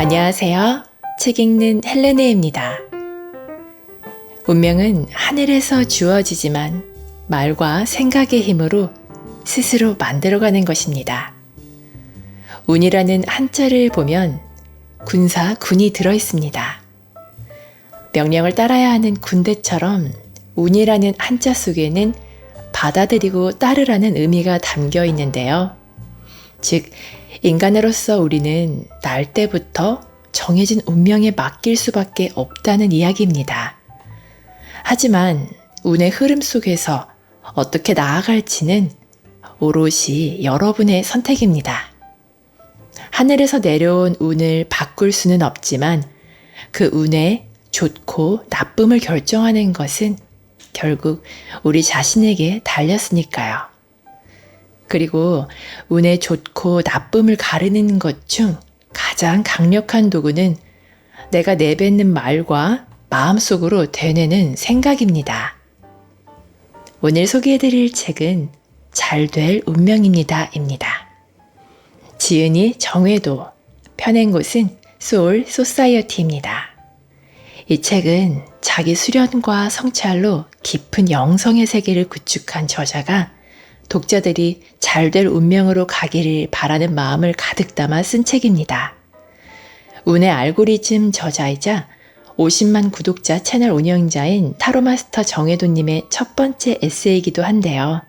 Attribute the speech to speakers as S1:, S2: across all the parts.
S1: 안녕하세요. 책 읽는 헬레네입니다. 운명은 하늘에서 주어지지만 말과 생각의 힘으로 스스로 만들어가는 것입니다. 운이라는 한자를 보면 군사 군이 들어 있습니다. 명령을 따라야 하는 군대처럼 운이라는 한자 속에는 받아들이고 따르라는 의미가 담겨 있는데요. 즉, 인간으로서 우리는 날 때부터 정해진 운명에 맡길 수밖에 없다는 이야기입니다. 하지만 운의 흐름 속에서 어떻게 나아갈지는 오롯이 여러분의 선택입니다. 하늘에서 내려온 운을 바꿀 수는 없지만 그 운의 좋고 나쁨을 결정하는 것은 결국 우리 자신에게 달렸으니까요. 그리고 운의 좋고 나쁨을 가르는 것 중 가장 강력한 도구는 내가 내뱉는 말과 마음속으로 되뇌는 생각입니다. 오늘 소개해드릴 책은 잘 될 운명입니다. 입니다. 지은이 정회도, 펴낸 곳은 소울 소사이어티입니다. 이 책은 자기 수련과 성찰로 깊은 영성의 세계를 구축한 저자가 독자들이 잘 될 운명으로 가기를 바라는 마음을 가득 담아 쓴 책입니다. 운의 알고리즘 저자이자 50만 구독자 채널 운영자인 타로마스터 정혜도님의 첫 번째 에세이이기도 한데요.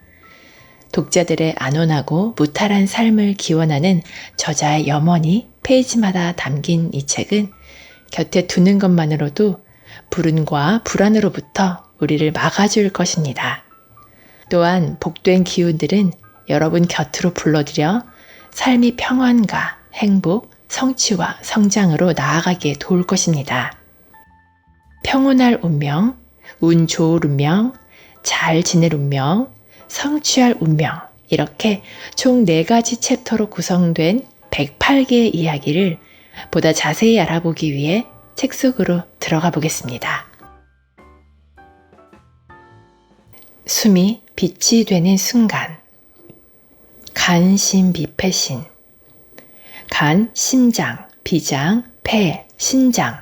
S1: 독자들의 안온하고 무탈한 삶을 기원하는 저자의 염원이 페이지마다 담긴 이 책은 곁에 두는 것만으로도 불운과 불안으로부터 우리를 막아줄 것입니다. 또한 복된 기운들은 여러분 곁으로 불러들여 삶이 평안과 행복, 성취와 성장으로 나아가게 도울 것입니다. 평온할 운명, 운 좋을 운명, 잘 지낼 운명, 성취할 운명, 이렇게 총 4가지 챕터로 구성된 108개의 이야기를 보다 자세히 알아보기 위해 책 속으로 들어가 보겠습니다. 숨이 빛이 되는 순간. 간신 비패신. 간, 심장, 비장, 폐, 신장.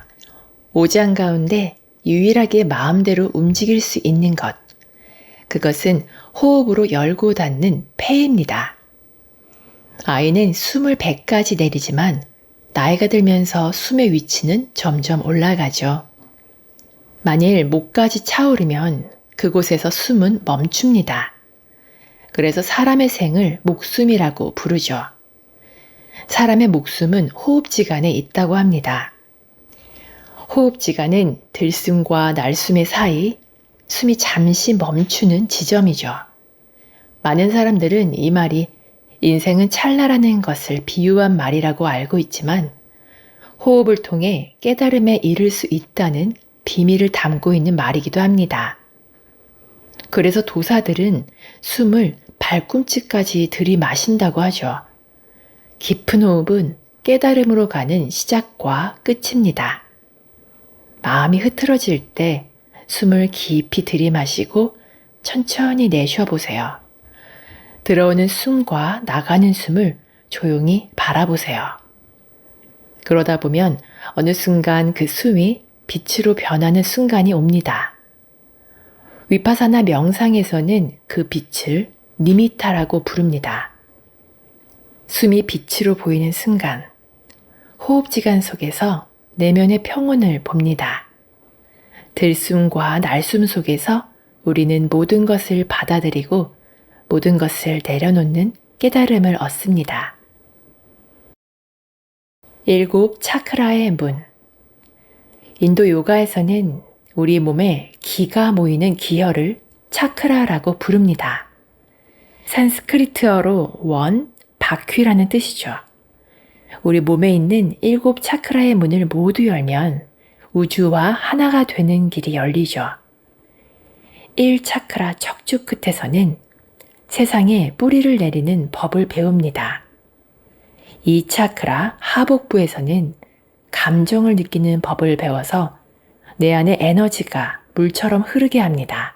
S1: 오장 가운데 유일하게 마음대로 움직일 수 있는 것. 그것은 호흡으로 열고 닫는 폐입니다. 아이는 숨을 100까지 내리지만 나이가 들면서 숨의 위치는 점점 올라가죠. 만일 목까지 차오르면 그곳에서 숨은 멈춥니다. 그래서 사람의 생을 목숨이라고 부르죠. 사람의 목숨은 호흡지간에 있다고 합니다. 호흡지간은 들숨과 날숨의 사이 숨이 잠시 멈추는 지점이죠. 많은 사람들은 이 말이 인생은 찰나라는 것을 비유한 말이라고 알고 있지만 호흡을 통해 깨달음에 이를 수 있다는 비밀을 담고 있는 말이기도 합니다. 그래서 도사들은 숨을 발꿈치까지 들이마신다고 하죠. 깊은 호흡은 깨달음으로 가는 시작과 끝입니다. 마음이 흐트러질 때 숨을 깊이 들이마시고 천천히 내쉬어 보세요. 들어오는 숨과 나가는 숨을 조용히 바라보세요. 그러다 보면 어느 순간 그 숨이 빛으로 변하는 순간이 옵니다. 위파사나 명상에서는 그 빛을 니미타라고 부릅니다. 숨이 빛으로 보이는 순간, 호흡지간 속에서 내면의 평온을 봅니다. 들숨과 날숨 속에서 우리는 모든 것을 받아들이고 모든 것을 내려놓는 깨달음을 얻습니다. 일곱 차크라의 문. 인도 요가에서는 우리 몸에 기가 모이는 기혈을 차크라라고 부릅니다. 산스크리트어로 원, 바퀴라는 뜻이죠. 우리 몸에 있는 일곱 차크라의 문을 모두 열면 우주와 하나가 되는 길이 열리죠. 1차크라 척추 끝에서는 세상에 뿌리를 내리는 법을 배웁니다. 2차크라 하복부에서는 감정을 느끼는 법을 배워서 내 안의 에너지가 물처럼 흐르게 합니다.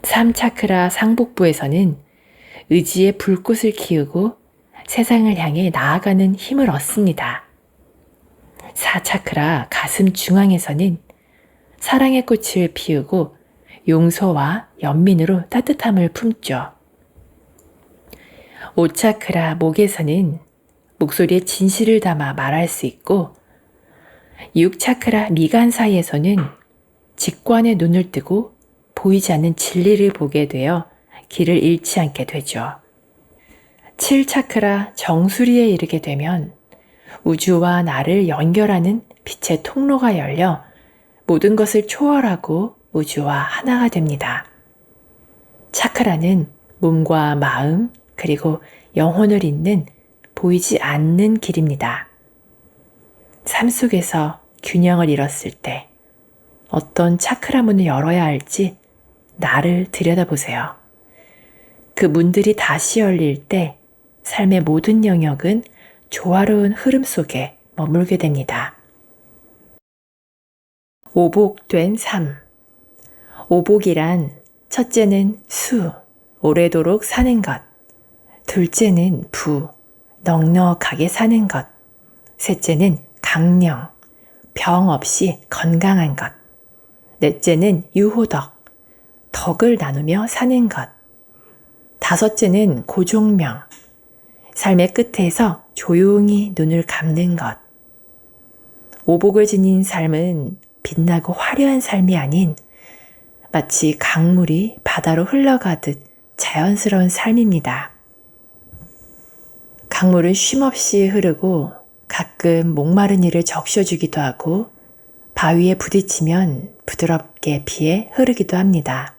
S1: 3차크라 상복부에서는 의지의 불꽃을 키우고 세상을 향해 나아가는 힘을 얻습니다. 사차크라 가슴 중앙에서는 사랑의 꽃을 피우고 용서와 연민으로 따뜻함을 품죠. 오차크라 목에서는 목소리에 진실을 담아 말할 수 있고 육차크라 미간 사이에서는 직관의 눈을 뜨고 보이지 않는 진리를 보게 되어 길을 잃지 않게 되죠. 7차크라 정수리에 이르게 되면 우주와 나를 연결하는 빛의 통로가 열려 모든 것을 초월하고 우주와 하나가 됩니다. 차크라는 몸과 마음 그리고 영혼을 잇는 보이지 않는 길입니다. 삶 속에서 균형을 잃었을 때 어떤 차크라 문을 열어야 할지 나를 들여다보세요. 그 문들이 다시 열릴 때 삶의 모든 영역은 조화로운 흐름 속에 머물게 됩니다. 오복된 삶. 오복이란 첫째는 수, 오래도록 사는 것. 둘째는 부, 넉넉하게 사는 것. 셋째는 강령, 병 없이 건강한 것. 넷째는 유호덕, 덕을 나누며 사는 것. 다섯째는 고종명, 삶의 끝에서 조용히 눈을 감는 것. 오복을 지닌 삶은 빛나고 화려한 삶이 아닌 마치 강물이 바다로 흘러가듯 자연스러운 삶입니다. 강물은 쉼없이 흐르고 가끔 목마른 이를 적셔주기도 하고 바위에 부딪히면 부드럽게 피해 흐르기도 합니다.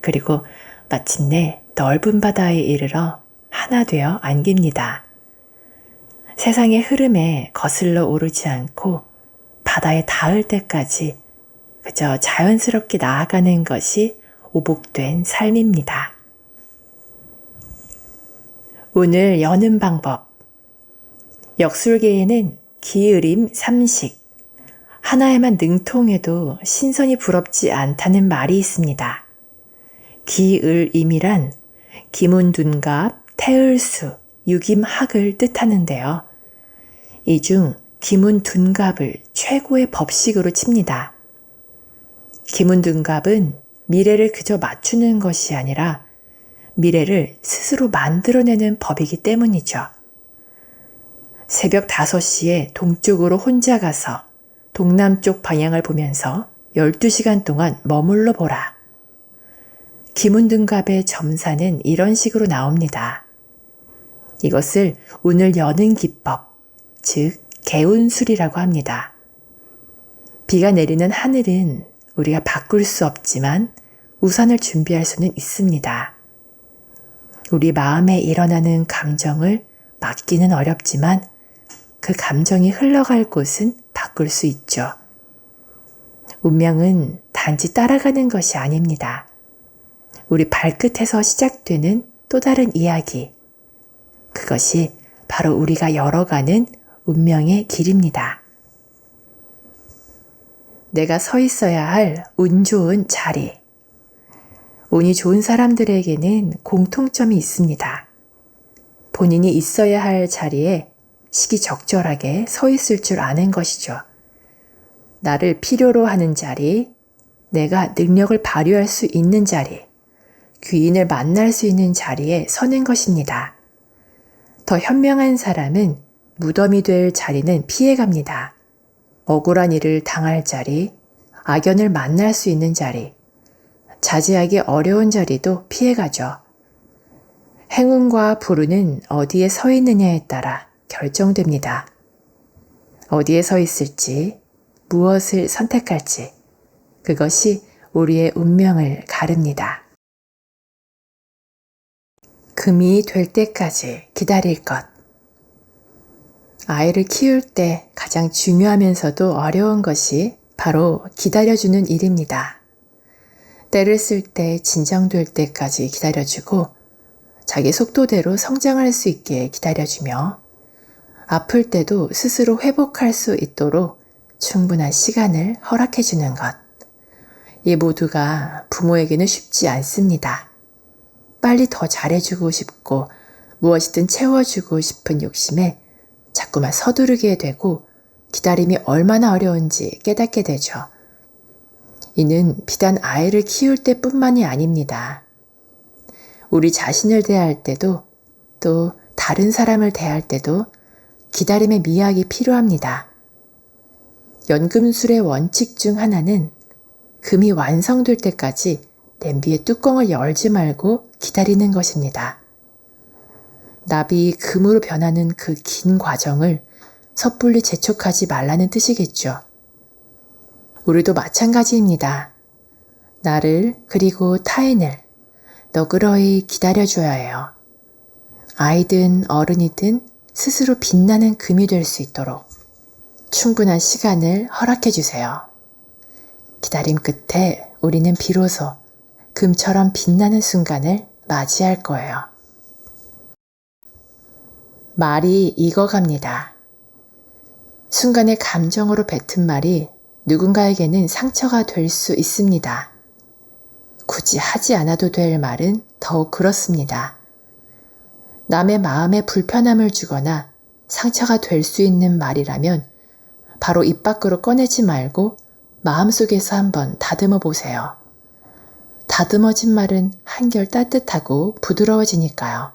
S1: 그리고 마침내 넓은 바다에 이르러 하나 되어 안깁니다. 세상의 흐름에 거슬러 오르지 않고 바다에 닿을 때까지 그저 자연스럽게 나아가는 것이 오복된 삶입니다. 오늘 여는 방법. 역술계에는 기을임 삼식, 하나에만 능통해도 신선이 부럽지 않다는 말이 있습니다. 기을임이란 기문둔갑, 태을수, 유김학을 뜻하는데요. 이 중 기문둔갑을 최고의 법식으로 칩니다. 기문둔갑은 미래를 그저 맞추는 것이 아니라 미래를 스스로 만들어내는 법이기 때문이죠. 새벽 5시에 동쪽으로 혼자 가서 동남쪽 방향을 보면서 12시간 동안 머물러 보라. 기문등갑의 점사는 이런 식으로 나옵니다. 이것을 운을 여는 기법, 즉, 개운술이라고 합니다. 비가 내리는 하늘은 우리가 바꿀 수 없지만 우산을 준비할 수는 있습니다. 우리 마음에 일어나는 감정을 막기는 어렵지만 그 감정이 흘러갈 곳은 바꿀 수 있죠. 운명은 단지 따라가는 것이 아닙니다. 우리 발끝에서 시작되는 또 다른 이야기. 그것이 바로 우리가 열어가는 운명의 길입니다. 내가 서 있어야 할 운 좋은 자리. 운이 좋은 사람들에게는 공통점이 있습니다. 본인이 있어야 할 자리에 시기적절하게 서 있을 줄 아는 것이죠. 나를 필요로 하는 자리, 내가 능력을 발휘할 수 있는 자리, 귀인을 만날 수 있는 자리에 서는 것입니다. 더 현명한 사람은 무덤이 될 자리는 피해갑니다. 억울한 일을 당할 자리, 악연을 만날 수 있는 자리, 자제하기 어려운 자리도 피해가죠. 행운과 불운은 어디에 서 있느냐에 따라 결정됩니다. 어디에 서 있을지, 무엇을 선택할지, 그것이 우리의 운명을 가릅니다. 금이 될 때까지 기다릴 것. 아이를 키울 때 가장 중요하면서도 어려운 것이 바로 기다려주는 일입니다. 때를 쓸 때 진정될 때까지 기다려주고 자기 속도대로 성장할 수 있게 기다려주며 아플 때도 스스로 회복할 수 있도록 충분한 시간을 허락해 주는 것. 이 모두가 부모에게는 쉽지 않습니다. 빨리 더 잘해주고 싶고 무엇이든 채워주고 싶은 욕심에 자꾸만 서두르게 되고 기다림이 얼마나 어려운지 깨닫게 되죠. 이는 비단 아이를 키울 때뿐만이 아닙니다. 우리 자신을 대할 때도 또 다른 사람을 대할 때도 기다림의 미학이 필요합니다. 연금술의 원칙 중 하나는 금이 완성될 때까지 냄비의 뚜껑을 열지 말고 기다리는 것입니다. 납이 금으로 변하는 그 긴 과정을 섣불리 재촉하지 말라는 뜻이겠죠. 우리도 마찬가지입니다. 나를 그리고 타인을 너그러이 기다려줘야 해요. 아이든 어른이든 스스로 빛나는 금이 될 수 있도록 충분한 시간을 허락해 주세요. 기다림 끝에 우리는 비로소 금처럼 빛나는 순간을 맞이할 거예요. 말이 익어갑니다. 순간의 감정으로 뱉은 말이 누군가에게는 상처가 될 수 있습니다. 굳이 하지 않아도 될 말은 더욱 그렇습니다. 남의 마음에 불편함을 주거나 상처가 될 수 있는 말이라면 바로 입 밖으로 꺼내지 말고 마음속에서 한번 다듬어 보세요. 다듬어진 말은 한결 따뜻하고 부드러워지니까요.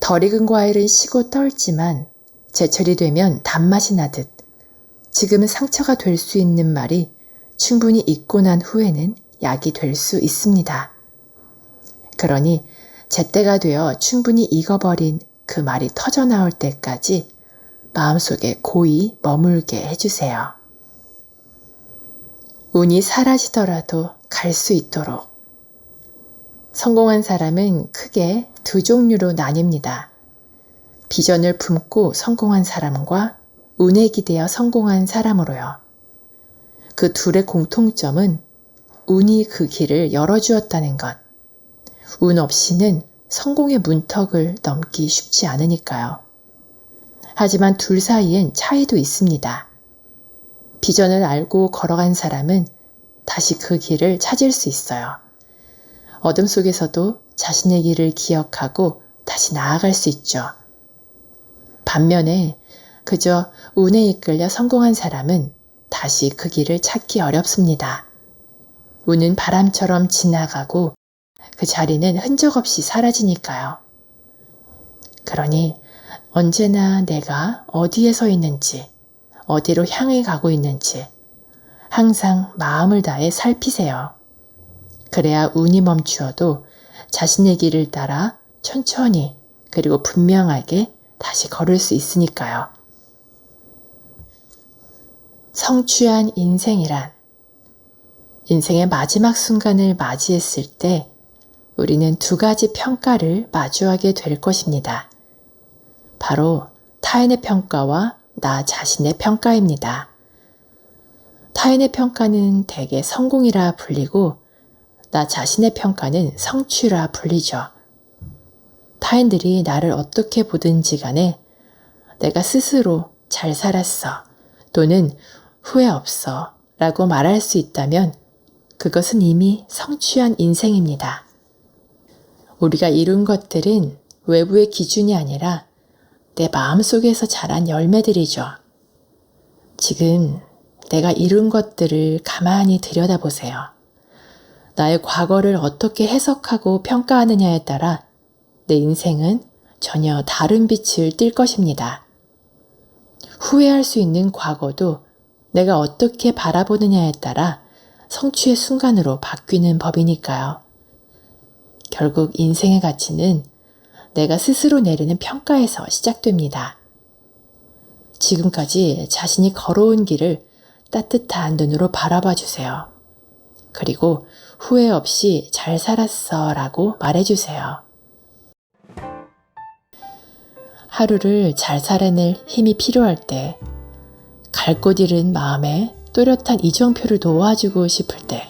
S1: 덜 익은 과일은 시고 떨지만 제철이 되면 단맛이 나듯 지금은 상처가 될 수 있는 말이 충분히 익고 난 후에는 약이 될 수 있습니다. 그러니 제때가 되어 충분히 익어버린 그 말이 터져나올 때까지 마음속에 고이 머물게 해주세요. 운이 사라지더라도 갈 수 있도록. 성공한 사람은 크게 두 종류로 나뉩니다. 비전을 품고 성공한 사람과 운에 기대어 성공한 사람으로요. 그 둘의 공통점은 운이 그 길을 열어주었다는 것. 운 없이는 성공의 문턱을 넘기 쉽지 않으니까요. 하지만 둘 사이엔 차이도 있습니다. 비전을 알고 걸어간 사람은 다시 그 길을 찾을 수 있어요. 어둠 속에서도 자신의 길을 기억하고 다시 나아갈 수 있죠. 반면에 그저 운에 이끌려 성공한 사람은 다시 그 길을 찾기 어렵습니다. 운은 바람처럼 지나가고 그 자리는 흔적 없이 사라지니까요. 그러니 언제나 내가 어디에 서 있는지, 어디로 향해 가고 있는지 항상 마음을 다해 살피세요. 그래야 운이 멈추어도 자신의 길을 따라 천천히 그리고 분명하게 다시 걸을 수 있으니까요. 성취한 인생이란 인생의 마지막 순간을 맞이했을 때 우리는 두 가지 평가를 마주하게 될 것입니다. 바로 타인의 평가와 나 자신의 평가입니다. 타인의 평가는 대개 성공이라 불리고 나 자신의 평가는 성취라 불리죠. 타인들이 나를 어떻게 보든지 간에 내가 스스로 잘 살았어 또는 후회 없어 라고 말할 수 있다면 그것은 이미 성취한 인생입니다. 우리가 이룬 것들은 외부의 기준이 아니라 내 마음속에서 자란 열매들이죠. 지금 내가 이룬 것들을 가만히 들여다보세요. 나의 과거를 어떻게 해석하고 평가하느냐에 따라 내 인생은 전혀 다른 빛을 띌 것입니다. 후회할 수 있는 과거도 내가 어떻게 바라보느냐에 따라 성취의 순간으로 바뀌는 법이니까요. 결국 인생의 가치는 내가 스스로 내리는 평가에서 시작됩니다. 지금까지 자신이 걸어온 길을 따뜻한 눈으로 바라봐 주세요. 그리고 후회 없이 잘 살았어 라고 말해 주세요. 하루를 잘 살아낼 힘이 필요할 때, 갈 곳 잃은 마음에 또렷한 이정표를 놓아주고 싶을 때,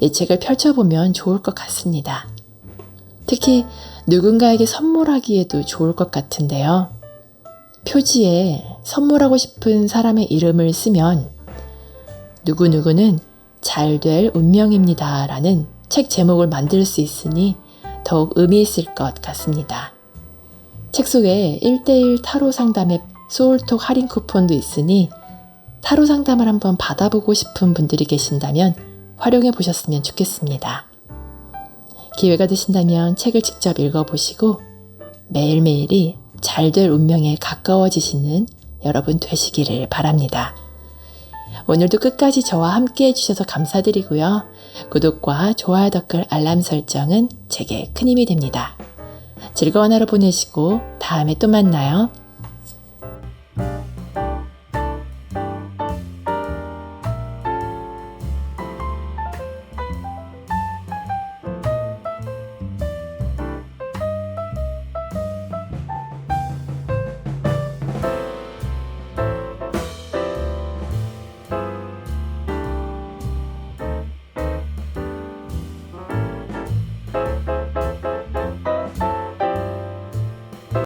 S1: 이 책을 펼쳐보면 좋을 것 같습니다. 특히 누군가에게 선물하기에도 좋을 것 같은데요. 표지에 선물하고 싶은 사람의 이름을 쓰면 누구누구는 잘 될 운명입니다. 라는 책 제목을 만들 수 있으니 더욱 의미 있을 것 같습니다. 책 속에 1대1 타로 상담의 소울톡 할인 쿠폰도 있으니 타로 상담을 한번 받아보고 싶은 분들이 계신다면 활용해 보셨으면 좋겠습니다. 기회가 되신다면 책을 직접 읽어보시고 매일매일이 잘 될 운명에 가까워지시는 여러분 되시기를 바랍니다. 오늘도 끝까지 저와 함께 해주셔서 감사드리고요. 구독과 좋아요 댓글 알람 설정은 제게 큰 힘이 됩니다. 즐거운 하루 보내시고 다음에 또 만나요.